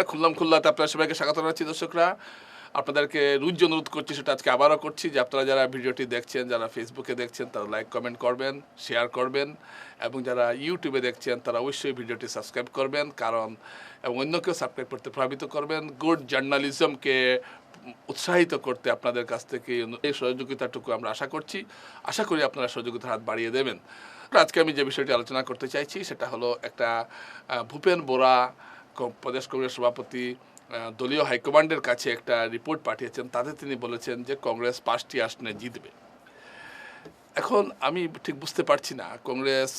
নমস্কার খুললাম খুল্লাতে আপনার সবাইকে স্বাগত জানাচ্ছি দর্শকরা। আপনাদেরকে রুজ অনুরোধ করছি, সেটা আজকে আবারও করছি। যে আপনারা যারা ভিডিওটি দেখছেন, যারা ফেসবুকে দেখছেন, তারা লাইক কমেন্ট করবেন শেয়ার করবেন, এবং যারা ইউটিউবে দেখছেন, তারা অবশ্যই ভিডিওটি সাবস্ক্রাইব করবেন, কারণ, এবং অন্যকেও সাবস্ক্রাইব করতে প্রভাবিত করবেন। গুড জার্নালিজমকে উৎসাহিত করতে আপনাদের কাছ থেকে এই সহযোগিতাটুকু আমরা আশা করছি। আশা করি আপনারা সহযোগিতার হাত বাড়িয়ে দেবেন। আজকে আমি যে বিষয়টি আলোচনা করতে চাইছি, সেটা হলো একটা ভূপেন বোরা প্রদেশ কংগ্রেস সভাপতি দলীয় হাইকমান্ডের কাছে একটা রিপোর্ট পাঠিয়েছেন। তাতে তিনি বলেছেন যে কংগ্রেস পাঁচটি আসনে জিতবে। এখন আমি ঠিক বুঝতে পারছি না, কংগ্রেস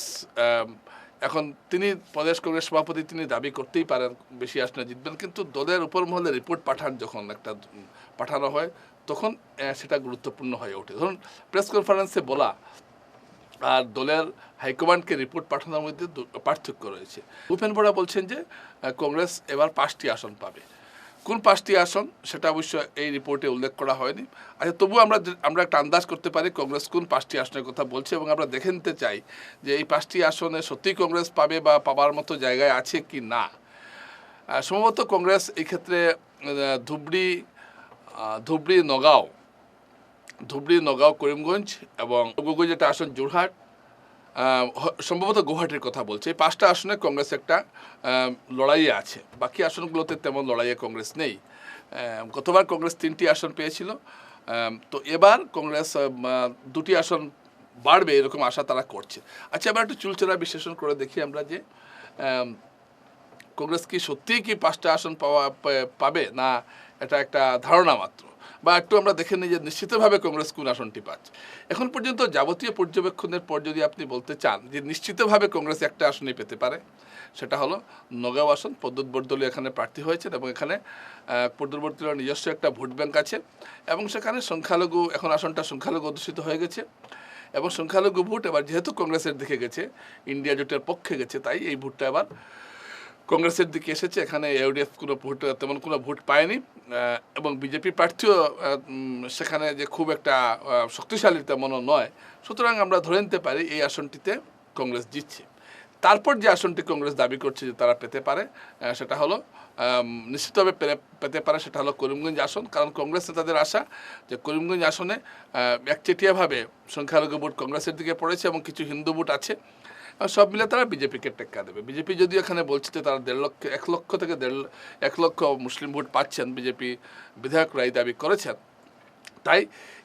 এখন তিনি, প্রদেশ কংগ্রেস সভাপতি তিনি দাবি করতেই পারেন বেশি আসনে জিতবেন, কিন্তু দলের উপর মহলে রিপোর্ট পাঠান যখন একটা পাঠানো হয়, তখন সেটা গুরুত্বপূর্ণ হয়ে ওঠে। ধরুন, প্রেস কনফারেন্সে বলা আর দলের হাইকমান্ডকে রিপোর্ট পাঠানোর মধ্যে পার্থক্য রয়েছে। ভূপেন বোরা বলছেন যে কংগ্রেস এবার পাঁচটি আসন পাবে। কোন পাঁচটি আসন, সেটা অবশ্য এই রিপোর্টে উল্লেখ করা হয়নি। আচ্ছা তবুও আমরা আমরা একটা আন্দাজ করতে পারি কংগ্রেস কোন পাঁচটি আসনের কথা বলছে এবং আমরা দেখে নিতে চাই যে এই পাঁচটি আসনে সত্যিই কংগ্রেস পাবে বা পাবার মতো জায়গায় আছে কি না। সম্ভবত কংগ্রেস এই ক্ষেত্রে ধুবড়ি ধুবড়ি নগাঁও ধুবড়ি, নগাঁও, করিমগঞ্জ এবং গগৈ একটা আসন হ- সম্ভবত গুয়াহাটির কথা বলছে। এই পাঁচটা আসনে কংগ্রেস একটা লড়াইয়ে আছে। বাকি আসনগুলোতে তেমন লড়াইয়ে কংগ্রেস নেই। গতবার কংগ্রেস তিনটি আসন পেয়েছিল। তো এবার কংগ্রেস দুটি আসন বাড়বে এরকম আশা তারা করছে। আচ্ছা এবার একটু চুলচেরা বিশ্লেষণ করে দেখি আমরা যে কংগ্রেস কি সত্যিই কি পাঁচটা আসন পাওয়া পাবে? না, এটা একটা ধারণা মাত্র। বা একটু আমরা দেখে নিই যে নিশ্চিতভাবে কংগ্রেস কোন আসনটি পাচ্ছে। এখন পর্যন্ত যাবতীয় পর্যবেক্ষণের পর যদি আপনি বলতে চান যে নিশ্চিতভাবে কংগ্রেস একটা আসনই পেতে পারে, সেটা হলো নগাঁও আসন পদ্মত বরদলী এখানে প্রার্থী হয়েছেন এবং এখানে পদ্মত বরদলীর নিজস্ব একটা ভোট ব্যাংক আছে এবং সেখানে সংখ্যালঘু, এখন আসনটা সংখ্যালঘু অধ্যুষিত হয়ে গেছে এবং সংখ্যালঘু ভোট এবার যেহেতু কংগ্রেসের দিকে গেছে, ইন্ডিয়া জোটের পক্ষে গেছে, তাই এই ভোটটা এবার কংগ্রেসের দিকে এসেছে, এখানে ইউডিএফ কোনো ভোট, তেমন কোনো ভোট পায়নি এবং বিজেপি প্রার্থীও সেখানে যে খুব একটা শক্তিশালী তেমনও নয়। সুতরাং আমরা ধরে নিতে পারি এই আসনটিতে কংগ্রেস জিতছে। তারপর যে আসনটি কংগ্রেস দাবি করছে যে তারা পেতে পারে সেটা হলো নিশ্চিতভাবে পেতে পারে সেটা হলো করিমগঞ্জ আসন, কারণ কংগ্রেস নেতাদের আশা যে করিমগঞ্জ আসনে একচেটিয়াভাবে সংখ্যালঘু ভোট কংগ্রেসের দিকে পড়েছে এবং কিছু হিন্দু ভোট আছে। সব মিলে তারা বিজেপিকে টেক্কা দেবে। বিজেপি যদি এখানে বলছে যে তারা দেড় লক্ষ এক লক্ষ থেকে দেড় এক লক্ষ মুসলিম ভোট পাচ্ছেন বিজেপি বিধায়করা এই দাবি করেছেন তাই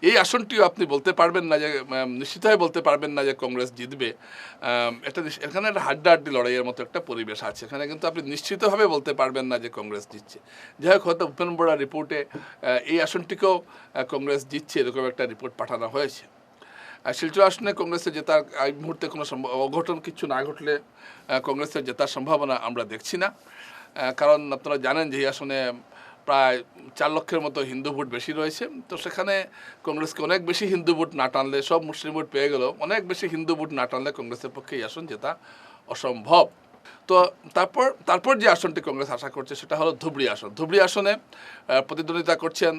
এই আসনটিও আপনি বলতে পারবেন না যে উম, নিশ্চিতভাবে বলতে পারবেন না যে কংগ্রেস জিতবে। এটা এখানে একটা হাড্ডাহাড্ডি লড়াইয়ের মতো একটা পরিবেশ আছে। এখানে কিন্তু আপনি নিশ্চিতভাবে বলতে পারবেন না যে কংগ্রেস জিতছে। যাই হোক হয়তো ভূপেন বোরা রিপোর্টে এই আসনটিকেও কংগ্রেস জিতছে এরকম একটা রিপোর্ট পাঠানো হয়েছে। শিলচর আসনে কংগ্রেসের জেতার এই মুহূর্তে কোনো অঘটন কিছু না ঘটলে কংগ্রেসের জেতার সম্ভাবনা আমরা দেখছি না। কারণ আপনারা জানেন যে এই আসনে প্রায় চার লক্ষের মতো হিন্দু ভোট বেশি রয়েছে। তো সেখানে কংগ্রেসকে অনেক বেশি হিন্দু ভোট না টানলে, সব মুসলিম ভোট পেয়ে গেলেও অনেক বেশি হিন্দু ভোট না টানলে কংগ্রেসের পক্ষে এই আসন জেতা অসম্ভব। তো তারপর তারপর যে আসনটি কংগ্রেস আশা করছে, সেটা হলো ধুবড়ি আসন। ধুবড়ি আসনে প্রতিদ্বন্দ্বিতা করছেন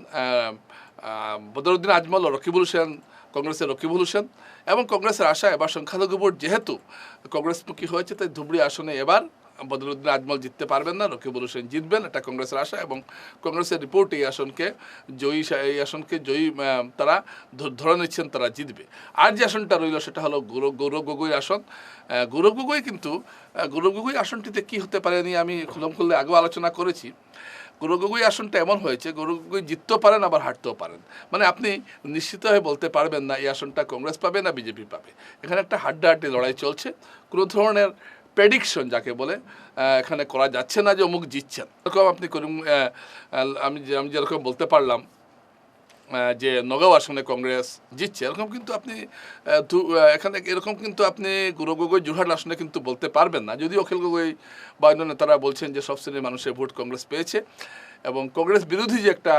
বদরুদ্দিন আজমল ও রকিবুল হোসেন কংগ্রেসের রকিবুল হোসেন এবং কংগ্রেসের আশা এবার সংখ্যালঘু ভোট যেহেতু কংগ্রেসমুখী হয়েছে, তাই ধুবড়ি আসনে এবার বদরুদ্দিন আজমল জিততে পারবেন না, রকিবুল হোসেন জিতবেন, এটা কংগ্রেসের আশা এবং কংগ্রেসের রিপোর্ট এই আসনকে জয়ী এই আসনকে জয়ী তারা ধরে নিচ্ছেন, তারা জিতবে। আর যে আসনটা রইল সেটা হলো গৌরব গৌরব গগৈ আসন। গৌরব গগৈ কিন্তু গৌরব গগৈ আসনটিতে কি হতে পারে নিয়ে আমি খুলম খুললে আগেও আলোচনা করেছি। গৌরব গগৈ আসনটা এমন হয়েছে, গুরু গগৈ জিততেও পারেন, আবার হারতেও পারেন। মানে আপনি নিশ্চিত হয়ে বলতে পারবেন না, এই আসনটা কংগ্রেস পাবে না বিজেপি পাবে। এখানে একটা হাড্ডাহাড্ডি লড়াই চলছে, কোনো ধরনের প্রেডিকশন যাকে বলে এখানে করা যাচ্ছে না যে অমুক জিতছেন। এরকম আপনি করিম আমি আমি যেরকম বলতে পারলাম যে নগাঁও আসনে কংগ্রেস জিতছে, এরকম কিন্তু আপনি এখানে এরকম কিন্তু আপনি গুরু গগৈ যোরহাট আসনে কিন্তু বলতে পারবেন না। যদি অখিল গগৈ বা অন্য নেতারা বলছেন যে সব শ্রেণির মানুষের ভোট কংগ্রেস পেয়েছে এবং কংগ্রেস বিরোধী যে একটা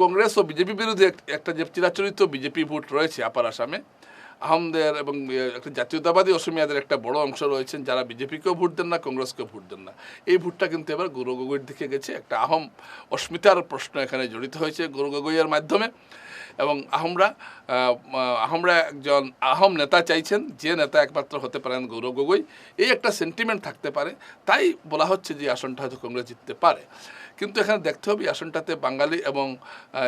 কংগ্রেস ও বিজেপি বিরোধী একটা যে চিরাচরিত বিজেপি ভোট রয়েছে আপার আসামে আহমদের এবং একটা জাতীয়তাবাদী অসমিয়াদের একটা বড় অংশ রয়েছেন যারা বিজেপিকেও ভোট দেন না কংগ্রেসকেও ভোট দেন না। এই ভোটটা কিন্তু এবার গৌরব গগৈর দিকে গেছে। একটা আহম অস্মিতার প্রশ্ন এখানে জড়িত হয়েছে গৌর গগৈয়ের মাধ্যমে। এবং আহমরা আহ, আহমরা একজন আহম নেতা চাইছেন যে নেতা একমাত্র হতে পারেন গৌরব গগৈ। এই একটা সেন্টিমেন্ট থাকতে পারে। তাই বলা হচ্ছে যে আসনটা হয়তো কংগ্রেস জিততে পারে। কিন্তু এখানে দেখতে হবে এই আসনটাতে বাঙালি এবং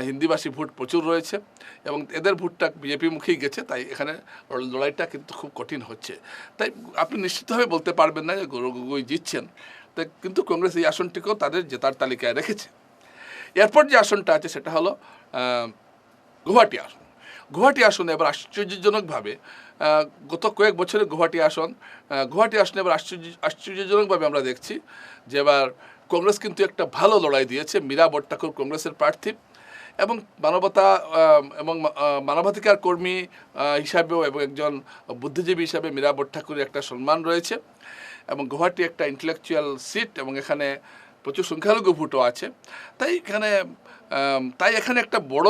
হিন্দিভাষী ভোট প্রচুর রয়েছে এবং এদের ভোটটা বিজেপি মুখেই গেছে, তাই এখানে লড়াইটা কিন্তু খুব কঠিন হচ্ছে। তাই আপনি নিশ্চিতভাবে বলতে পারবেন না যে গৌরব গগৈ জিতছেন, তাই কিন্তু কংগ্রেস এই আসনটিকেও তাদের জেতার তালিকায় রেখেছে। এরপর যে আসনটা আছে সেটা হলো গুয়াহাটি আসন। গুয়াহাটি আসনে এবার আশ্চর্যজনকভাবে গত কয়েক বছরে গুয়াহাটি আসন গুয়াহাটি আসনে এবার আশ্চর্য, আশ্চর্যজনকভাবে আমরা দেখছি যে এবার কংগ্রেস কিন্তু একটা ভালো লড়াই দিয়েছে। মীরা বট্টাকুর কংগ্রেসের প্রার্থী এবং মানবতা এবং মানবাধিকার কর্মী হিসাবেও এবং একজন বুদ্ধিজীবী হিসাবে মীরা বট্টাকুরের একটা সম্মান রয়েছে এবং গুয়াহাটি একটা ইন্টেলেকচুয়াল সিট এবং এখানে প্রচুর সংখ্যালঘু ভোটও আছে। তাই এখানে তাই এখানে একটা বড়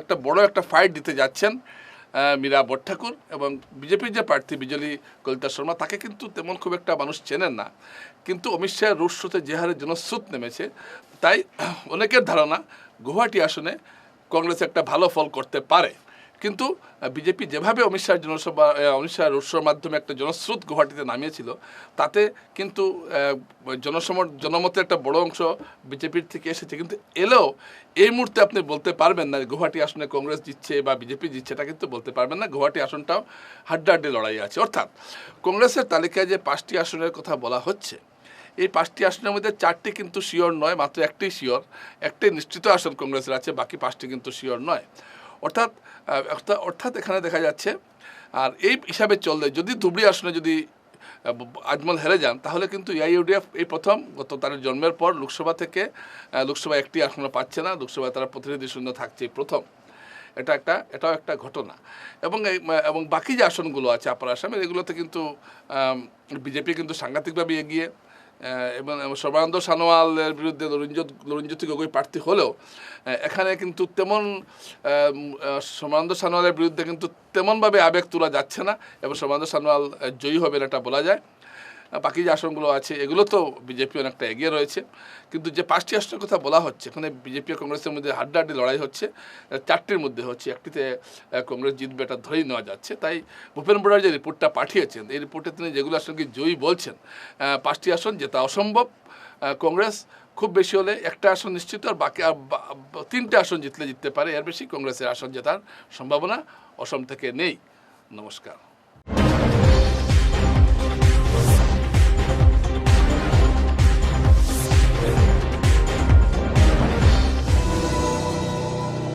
একটা বড় একটা ফাইট দিতে যাচ্ছেন মীরা বট্ঠাকুর এবং বিজেপির যে প্রার্থী বিজলি কলিতা শর্মা, তাকে কিন্তু তেমন খুব একটা মানুষ চেনেন না। কিন্তু অমিত শাহের রুশ শোতে যে হারে জনস্রোত নেমেছে। তাই অনেকের ধারণা গুয়াহাটি আসনে কংগ্রেস একটা ভালো ফল করতে পারে। কিন্তু বিজেপি যেভাবে অমিত শাহ জনসভা অমিত শাহ রোড শোর মাধ্যমে একটা জনস্রোত গুয়াহাটিতে নামিয়েছিল, তাতে কিন্তু জনসম, জনমতের একটা বড় অংশ বিজেপির থেকে এসেছে। কিন্তু এলেও এই মুহূর্তে আপনি বলতে পারবেন না গুয়াহাটি আসনে কংগ্রেস জিতছে বা বিজেপি জিতছে, এটা কিন্তু বলতে পারবেন না। গুয়াহাটি আসনটাও হাড্ডাহাড্ডি লড়াই আছে। অর্থাৎ কংগ্রেসের তালিকায় যে পাঁচটি আসনের কথা বলা হচ্ছে এই পাঁচটি আসনের মধ্যে চারটি কিন্তু শিওর নয়, মাত্র একটি শিওর। একটি নিশ্চিত আসন কংগ্রেসের আছে, বাকি পাঁচটি কিন্তু শিওর নয়। অর্থাৎ অর্থাৎ- এখানে দেখা যাচ্ছে, আর এই হিসাবে চললে, যদি ধুবড়ি আসনে যদি আজমল হেরে যান, তাহলে কিন্তু ইউডিএফ এই প্রথম, গত তার জন্মের পর লোকসভা থেকে লোকসভা একটি আসনে পাচ্ছে না, লোকসভায় তারা প্রতিনিধি শূন্য থাকছে প্রথম। এটা একটা, এটাও একটা ঘটনা। এবং এবং বাকি যে আসনগুলো আছে, আপার আসামের, এগুলোতে কিন্তু বিজেপি কিন্তু সাংঘাতিকভাবে এগিয়ে এবং সর্বানন্দ সানোয়ালের বিরুদ্ধে লরিঞ্জত লরিঞ্জ্যোতি গগৈ প্রার্থী হলেও এখানে কিন্তু তেমন সর্বানন্দ সানোয়ালের বিরুদ্ধে কিন্তু তেমনভাবে আবেগ তোলা যাচ্ছে না, এবং সর্বানন্দ সানোয়াল জয়ী হবেন এটা বলা যায়। বাকি যে আসনগুলো আছে, এগুলো তো বিজেপি অনেকটা এগিয়ে রয়েছে। কিন্তু যে পাঁচটি আসনের কথা বলা হচ্ছে, এখানে বিজেপি ও কংগ্রেসের মধ্যে হাড্ডাহাড্ডি লড়াই হচ্ছে চারটির মধ্যে হচ্ছে। একটিতে কংগ্রেস জিতবে, এটা ধরেই নেওয়া যাচ্ছে। তাই ভূপেন বোরার যে রিপোর্টটা পাঠিয়েছেন, এই রিপোর্টে তিনি যেগুলো আসনকে জয়ী বলছেন পাঁচটি আসন জেতা অসম্ভব। কংগ্রেস খুব বেশি হলে একটা আসন নিশ্চিত, আর বাকি আর তিনটে আসন জিতলে জিততে পারে। এর বেশি কংগ্রেসের আসন জেতার সম্ভাবনা অসম থেকে নেই। নমস্কার।